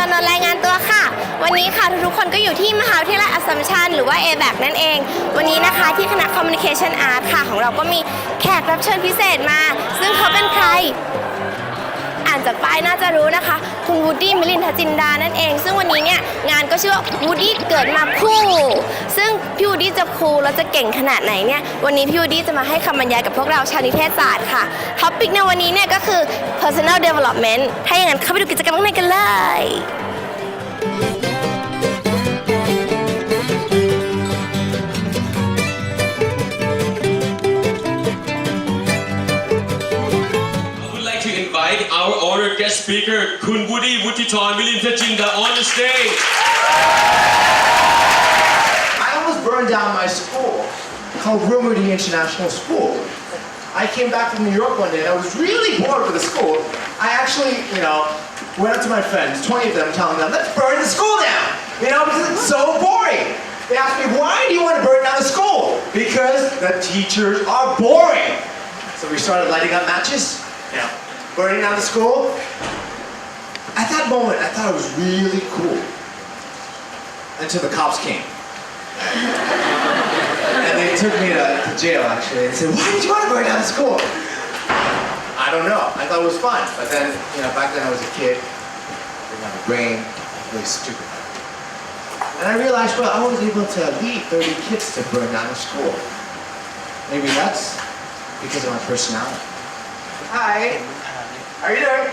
วนนรายงานตัวค่ะ วันนี้ค่ะทุกๆคนก็อยู่ที่มหาวิทยาลัยอัสสัมชัญหรือว่า a b a c นั่นเอง วันนี้นะคะที่คณะ Communication Art ค่ะ ของเราก็มีแขกรับเชิญพิเศษมา ซึ่งเขาเป็นใครานจากป้ายน่าจะรู้นะคะ คุณวูดดี้มิลินทจินดานั่นเอง ซึ่งวันนี้เนี่ยงานก็ชื่อว่าวูดดี้เกิดมาคู่ ซึ่งพี่วูดดี้จะคูลแล้วจะเก่งขนาดไหนเนี่ยวันนี้พี่วูดดี้จะมาให้คำบรรยายกับพวกเราชาวนิเทศศาสตร์ค่ะท็อปิกในวันนี้เนี่ยก็คือ personal development ถ้าอย่างนั้นเข้าไปดูกิจกรรมข้างในกันเลย speaker, Kun on the stage. I almost burned down my school called Rumordy International School. I came back from New York one day and I was really bored with the school. I actually, you know, went up to my friends, 20 of them, telling them, let's burn the school down, you know, because it's so boring. They asked me, why do you want to burn down the school? Because the teachers are boring. So we started lighting up matches, know, burning down the school. At that moment, I thought it was really cool. Until the cops came. And they took me to, to jail actually and said, why did you want to burn down the school? I don't know. I thought it was fun. But then, you know, back then I was a kid. I Didn't have a brain. Really stupid. And I realized, well, I was able to lead 30 kids to burn down the school. Maybe that's because of my personality. Hi. Are you doing?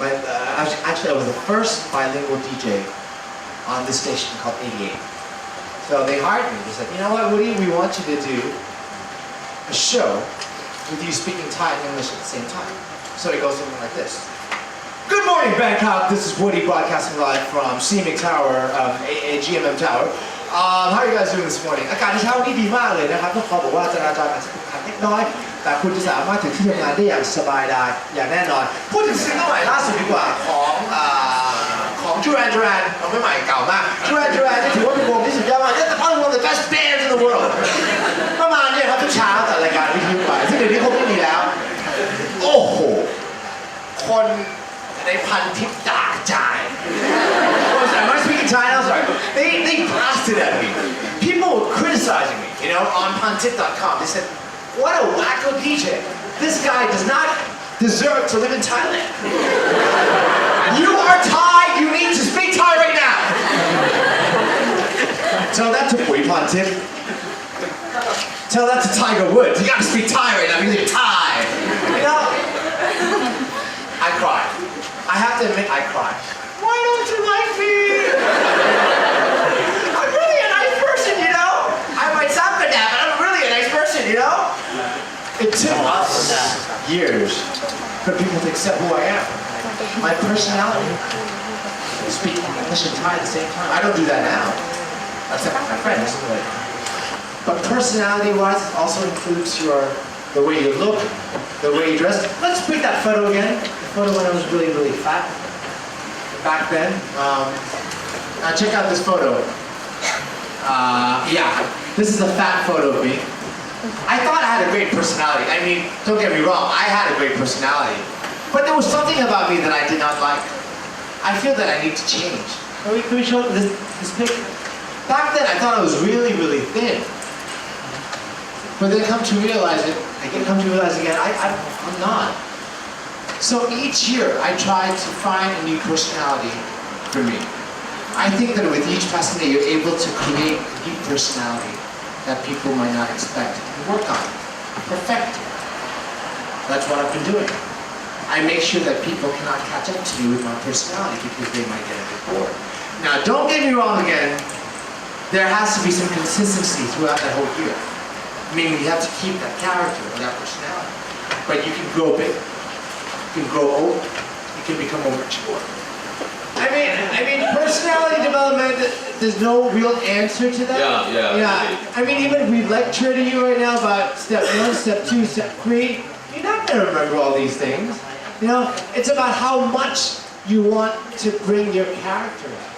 My, uh, actually- actually, I was the first bilingual DJ on this station called 88. So they hired me. They said, you know what, Woody, we want you to do a show with you speaking Thai and English at the same time. So it goes something like this. Good morning, Bangkok. This is Woody broadcasting live from CMIC Tower, um, A- A- GMM Tower. Um, how are you guys doing this morning? อากาศในเช้านี้ดีมากเลยนะครับต้องขอบอกว่าจราจรอาจจะติดขัดเล็กน้อย แต่คุณจะสามารถถึงที่ทำงานได้อย่างสบายได้อย่างแน่นอน พูดถึงซิงเกิลใหม่ล่าสุดดีกว่าของอ่าของจูแรนจูแรนเอาไม่ใหม่เก่ามากจูแรนจูแรนนี่ถือว่าเป็นวงที่สุดยอดมาก It's probably one of the best bands in the world ประมาณนี้ครับทุกเช้าแต่รายการวิทยุไปซึ่งเดี๋ยวนี้คงไม่มีแล้ว โอ้โห คนในพันทิปด่ากระจาย Oh, sorry, am I speaking Thai now? Sorry. They, they blasted at me. People were criticizing me, you know, on pantip.com. They said, what a wacko DJ. This guy does not deserve to live in Thailand. You are Thai. You need to speak Thai right now. Tell that to Pui Pantip. Tell that to Tiger Woods. You gotta speak Thai right now because you're Thai. You know? I cried. I have to admit, I cried. Why don't you like me? I'm really a nice person, you know? I might sound good now, but I'm really a nice person, you know? It took us years for people to accept who I am. My personality. Speaking English and Thai at the same time. I don't do that now. Except with my friends. But, but personality-wise, it also includes your the way you look, the way you dress. Let's pick that photo again. The photo when I was really, really fat back then. Um, now check out this photo. Uh, yeah, this is a fat photo of me. I thought I had a great personality. I mean, don't get me wrong, I had a great personality. But there was something about me that I did not like. I feel that I need to change. Can we, can we show this, this picture? Back then, I thought I was really, really thin. But then come to realize it, I come to realize again, I, I, I'm not. So each year, I try to find a new personality for me. I think that with each passing day, you're able to create a new personality that people might not expect work on, perfect. it. That's what I've been doing. I make sure that people cannot catch up to me with my personality because they might get a bit bored. Now, don't get me wrong again. There has to be some consistency throughout that whole year. Meaning you have to keep that character or that personality. But you can grow big. You can grow old. You can become more mature. I mean, I mean, personality development, there's no real answer to that. Yeah, yeah, Yeah. I mean, even if we lecture to you right now about step one, step two, step three, you're not gonna remember all these things. You know, it's about how much you want to bring your character out.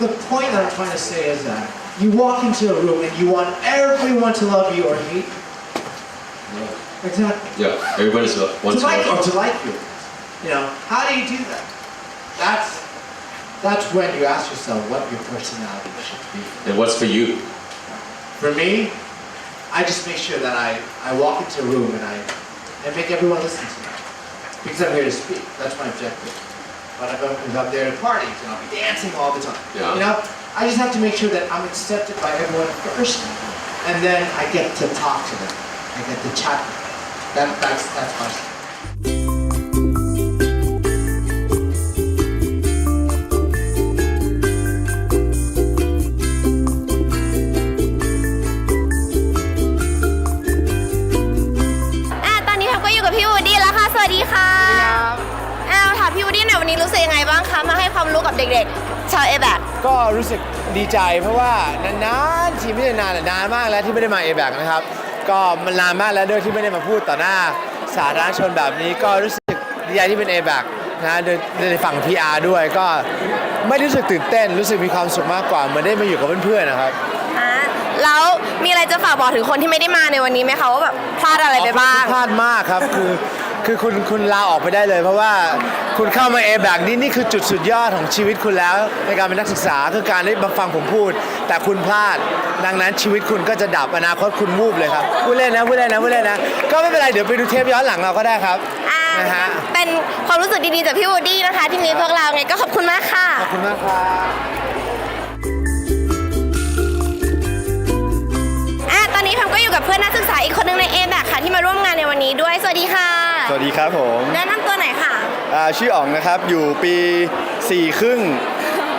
The point that I'm trying to say is that you walk into a room and you want everyone to love you or hate you. Exactly. Yeah, everybody's uh, To wants like to or to like you. You know, how do you do that? That's that's when you ask yourself what your personality should be. And what's for you? For me, I just make sure that I, I walk into a room and I and make everyone listen to me. Because I'm here to speak. That's my objective. But if I'm, if I'm there to party, then I'll be dancing all the time. Yeah. You know, I just have to make sure that I'm accepted by everyone first, and then I get to talk to them. I get to chat. with them. That, that's that's my. วค่ะสวัสดีค่ะอ้าวถามพี่วูดดี้หน่อยวันนี้รู้สึกยังไงบ้างคะ มาให้ความรู้กับเด็กๆ ชาวเอแบกก็รู้สึกดีใจเพราะว่านานๆทีไม่ได้นานอะนานมากแล้วที่ไม่ได้มาเอแบกนะครับ ก็มันนานมากแล้วด้วยที่ไม่ได้มาพูดต่อหน้าสาธารณชนแบบนี้ก็รู้สึกดีใจที่เป็นเอแบกนะโดยในฝั่ง PR ด้วยก็ไม่รู้สึกตื่นเต้นรู้สึกมีความสุขมากกว่าเหมือนได้มาอยู่กับเพื่อนๆนะครับอะแล้วมีอะไรจะฝากบอกถึงคนที่ไม่ได้มาในวันนี้ไหมคะว่าแบบพลาดอะไรไปบ้าง พลาดมากครับคือ คือคุณคุณลาออกไปได้เลย เพราะว่าคุณเข้ามาเอแบกนี่นี่คือจุดสุดยอดของชีวิตคุณแล้ว ในการเป็นนักศึกษาคือการได้มาฟังผมพูด แต่คุณพลาด ดังนั้นชีวิตคุณก็จะดับอนาคตคุณวูบเลยครับพูดเล่นนะพูดเล่นนะพูดเล่นนะ ก็ไม่เป็นไรเดี๋ยวไปดูเทปย้อนหลังเราก็ได้ครับอ่านะฮะเป็นความรู้สึกดีๆจากพี่วูดดี้นะคะ ที่มีพวกเราไงก็ขอบคุณมากค่ะ ขอบคุณมากครับอะตอนนี้แพมก็อยู่กับเพื่อนนักศึกษาอีกคนหนึงในเอแบกค่ะที่มาร่วมงานในวันนี้ด้วย สวัสดีค่ะ สวัสดีครับผมแนะนำตัวหน่อยค่ะ อ่าชื่ออ๋องนะครับ อยู่ปี4ครึ่ง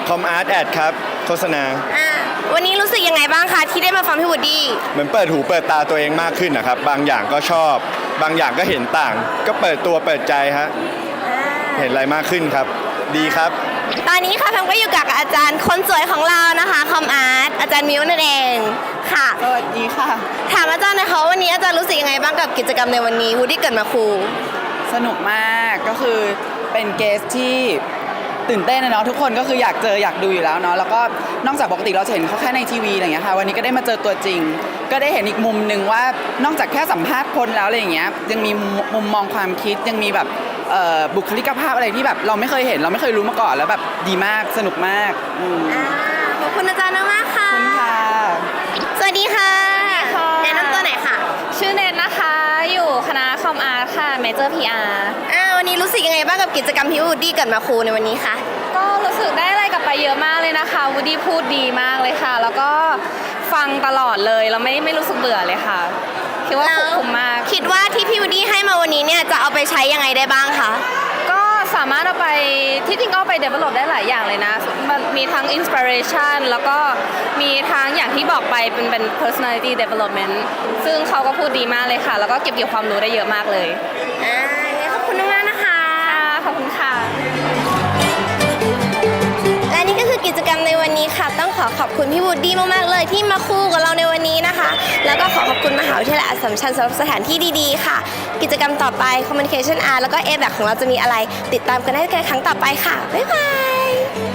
คอมอาร์ตแอดครับ โฆษณา อะวันนี้รู้สึกยังไงบ้างคะที่ได้มาฟังพี่วูดดี้ เหมือนเปิดหูเปิดตาตัวเองมากขึ้นนะครับ บางอย่างก็ชอบ บางอย่างก็เห็นต่าง ก็เปิดตัวเปิดใจฮะ เห็นอะไรมากขึ้นครับ ดีครับ ตอนนี้ค่ะแพมก็อยู่กับอาจารย์คนสวยของเรานะคะคอมอาร์ตอาจารย์มิวนั่นเองค่ะ สวัสดีค่ะ ถามอาจารย์หนะคะว่าวันนี้อาจารย์รู้สึกยังไงบ้างกับกิจกรรมในวันนี้วูดดี้เกิดมาครูสนุกมากก็คือเป็นเกสที่ตื่นเต้นนะเนาะทุกคนก็คืออยากเจออยากดูอยู่แล้วเนาะแล้วก็นอกจากปกติเราจะเห็นเขาแค่ในทีวีอะไรอย่างเงี้ยค่ะวันนี้ก็ได้มาเจอตัวจริง ก็ได้เห็นอีกมุมหนึ่งว่านอกจากแค่สัมภาษณ์คนแล้วอะไรอย่างเงี้ยยังมีมุมมุมมองความคิดยังมีแบบ เอ่อบุคลิกภาพอะไรที่แบบเราไม่เคยเห็นเราไม่เคยรู้มาก่อนแล้วแบบดีมากสนุกมากอืมอ่าขอบคุณอาจารย์มากๆค่ะ ขอบคุณค่ะ สวัสดีค่ะค่ะ แนะนำตัวหน่อยค่ะชื่อเนทนะคะ อยู่คณะคอมอาร์ตค่ะ เมเจอร์ PR อ่าวันนี้รู้สึกยังไงบ้างกับกิจกรรมที่วูดดี้เกิดมาครูในวันนี้คะ ก็รู้สึกได้อะไรกลับไปเยอะมากเลยนะคะวูดดี้พูดดีมากเลยค่ะ แล้วก็ฟังตลอดเลย แล้วไม่ไม่รู้สึกเบื่อเลยค่ะ คิดว่าแล้วคุ้มมาก คิดว่าที่พี่วูดดี้ให้มาวันนี้เนี่ยจะเอาไปใช้ยังไงได้บ้างคะ ก็สามารถเอาไปที่จริงก็เอาไป develop ได้หลายอย่างเลยนะมันมีทั้ง inspiration แล้วก็มีทั้งอย่างที่บอกไปเป็นเป็น personality development ซึ่งเขาก็พูดดีมากเลยค่ะ แล้วก็เก็บเกี่ยวความรู้ได้เยอะมากเลยอ่างั้นขอบคุณมากๆนะคะ ค่ะขอบคุณค่ะ และนี่ก็คือกิจกรรมในวันนี้ค่ะ ต้องขอขอบคุณพี่วูดดี้มากๆเลยที่มาคู่กับ อขอบคุณมหาวิทยาลัยอัสสัมชัญสำหรับสถานที่ดีๆ ค่ะ กิจกรรมต่อไป Communication Art แล้วก็ A แบบของเราจะมีอะไร ติดตามกันได้ในครั้งต่อไปค่ะ บ๊ายบาย